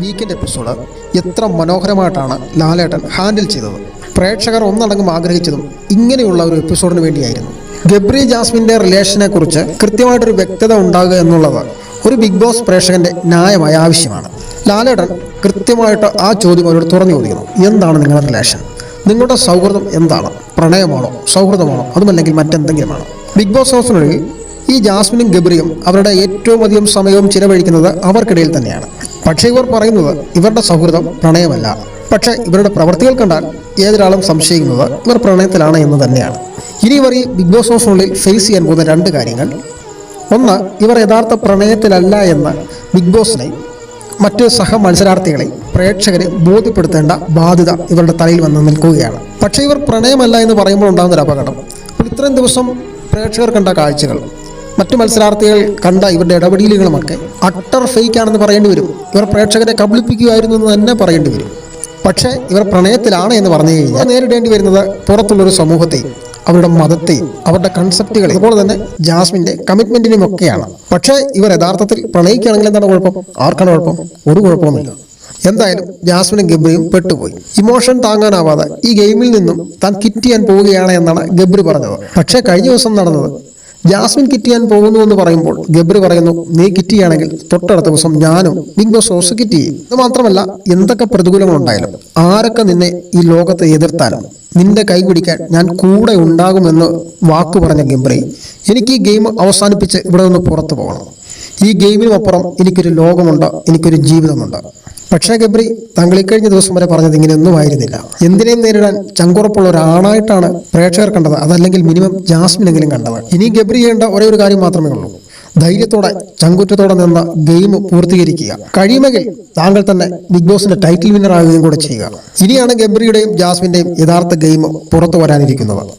Weekend episode എത്ര മനോഹരമായിട്ടാണ് ലാലേട്ടൻ handle ചെയ്തത്. പ്രേക്ഷകർ ഒന്നടങ്കം ആഗ്രഹിച്ചതും ഇങ്ങനെയുള്ള ഒരു എപ്പിസോഡിന് വേണ്ടിയായിരുന്നു. ഗബ്രി ജാസ്മിന്റെ റിലേഷനെ കുറിച്ച് കൃത്യമായിട്ടൊരു വ്യക്തത ഉണ്ടാകുക എന്നുള്ളത് ഒരു ബിഗ് ബോസ് പ്രേക്ഷകന്റെ ന്യായമായ ആവശ്യമാണ്. ലാലേട്ടൻ കൃത്യമായിട്ട് ആ ചോദ്യം അവരോട് തുറന്നു ചോദിക്കുന്നു. എന്താണ് നിങ്ങളുടെ റിലേഷൻ? നിങ്ങളുടെ സൗഹൃദം എന്താണ്? പ്രണയമാണോ? സൗഹൃദമാണോ? അതുമല്ലെങ്കിൽ മറ്റെന്തെങ്കിലുമാണോ? ബിഗ് ബോസ് ഹൗസിനുള്ളിൽ ഈ ജാസ്മിനും ഗബ്രിയും അവരുടെ ഏറ്റവും അധികം സമയവും ചിലവഴിക്കുന്നത് അവർക്കിടയിൽ തന്നെയാണ്. പക്ഷേ ഇവർ പറയുന്നത് ഇവരുടെ സൗഹൃദം പ്രണയമല്ല. പക്ഷേ ഇവരുടെ പ്രവൃത്തികൾ കണ്ടാൽ ഏതൊരാളും സംശയിക്കുന്നത് ഇവർ പ്രണയത്തിലാണ് എന്ന് തന്നെയാണ്. ഇനി ഇവർ ഈ ബിഗ് ബോസ് ഹൗസിനുള്ളിൽ ഫേസ് ചെയ്യാൻ പോകുന്ന രണ്ട് കാര്യങ്ങൾ. ഒന്ന് ഇവർ യഥാർത്ഥ പ്രണയത്തിലല്ല എന്ന് ബിഗ് ബോസിനെ മറ്റ് സഹ മത്സരാർത്ഥികളെ പ്രേക്ഷകരെ ബോധ്യപ്പെടുത്തേണ്ട ബാധ്യത ഇവരുടെ തലയിൽ വന്ന് നിൽക്കുകയാണ്. പക്ഷേ ഇവർ പ്രണയമല്ല എന്ന് പറയുമ്പോൾ ഉണ്ടാകുന്നൊരു അപകടം. അപ്പോൾ ഇത്രയും ദിവസം പ്രേക്ഷകർ കണ്ട കാഴ്ചകൾ മറ്റു മത്സരാർത്ഥികൾ കണ്ട ഇവരുടെ ഇടപെടലുകളുമൊക്കെ അട്ടർ ഫേക്ക് ആണെന്ന് പറയേണ്ടി വരും. ഇവർ പ്രേക്ഷകരെ കബളിപ്പിക്കുമായിരുന്നു എന്ന് തന്നെ പറയേണ്ടി വരും. പക്ഷേ ഇവർ പ്രണയത്തിലാണ് എന്ന് പറഞ്ഞു കഴിഞ്ഞാൽ നേരിടേണ്ടി വരുന്നത് പുറത്തുള്ളൊരു സമൂഹത്തെയും അവരുടെ മതത്തെയും അവരുടെ കൺസെപ്റ്റുകളെ അതുപോലെ തന്നെ ജാസ്മിന്റെ കമ്മിറ്റ്മെന്റിനും ഒക്കെയാണ്. പക്ഷേ ഇവർ യഥാർത്ഥത്തിൽ പ്രണയിക്കുകയാണെങ്കിൽ എന്താണ് കുഴപ്പം? ആർക്കാണ് കുഴപ്പം? ഒരു കുഴപ്പമൊന്നുമില്ല എന്തായാലും ജാസ്മിനും ഗബ്രിയും പെട്ടുപോയി. ഇമോഷൻ താങ്ങാനാവാതെ ഈ ഗെയിമിൽ നിന്നും താൻ കിറ്റ് ചെയ്യാൻ പോവുകയാണ് എന്നാണ് ഗബ്രി പറഞ്ഞത്. പക്ഷേ കഴിഞ്ഞ ദിവസം നടന്നത് ജാസ്മിൻ കിറ്റിയാൻ പോകുന്നു എന്ന് പറയുമ്പോൾ ഗബ്രി പറയുന്നു നീ കിറ്റിയാണെങ്കിൽ തൊട്ടടുത്ത ദിവസം ഞാനും ബിഗ് ബോസ് ഹൗസ് കിറ്റി. ഇത് മാത്രമല്ല എന്തൊക്കെ പ്രതികൂലങ്ങളുണ്ടായാലും ആരൊക്കെ നിന്നെ ഈ ലോകത്തെ എതിർത്താലും നിന്റെ കൈ പിടിക്കാൻ ഞാൻ കൂടെ ഉണ്ടാകുമെന്ന് വാക്കു പറഞ്ഞ ഗബ്രി എനിക്ക് ഈ ഗെയിം അവസാനിപ്പിച്ച് ഇവിടെ നിന്ന് പുറത്തു പോകണം. ഈ ഗെയിമിനും അപ്പുറം എനിക്കൊരു ലോകമുണ്ട് എനിക്കൊരു ജീവിതമുണ്ട്. പക്ഷേ ഗബ്രി താങ്കൾ ഇക്കഴിഞ്ഞ ദിവസം വരെ പറഞ്ഞത് ഇങ്ങനെയൊന്നും ആയിരുന്നില്ല. എന്തിനേയും നേരിടാൻ ചങ്കുറപ്പുള്ള ഒരാളായിട്ടാണ് പ്രേക്ഷകർ കണ്ടത്. അതല്ലെങ്കിൽ മിനിമം ജാസ്മിൻ എങ്കിലും കണ്ടത്. ഇനി ഗബ്രി ചെയ്യേണ്ട ഒരേ ഒരു കാര്യം മാത്രമേ ഉള്ളൂ. ധൈര്യത്തോടെ ചങ്കുറ്റത്തോടെ നിന്ന ഗെയിം പൂർത്തീകരിക്കുക. കഴിയുമെങ്കിൽ താങ്കൾ തന്നെ ബിഗ് ബോസിന്റെ ടൈറ്റിൽ വിന്നർ ആകുകയും കൂടെ ചെയ്യുക. ഇനിയാണ് ഗബ്രിയുടെയും ജാസ്മിന്റെയും യഥാർത്ഥ ഗെയിം പുറത്തു വരാനിരിക്കുന്നത്.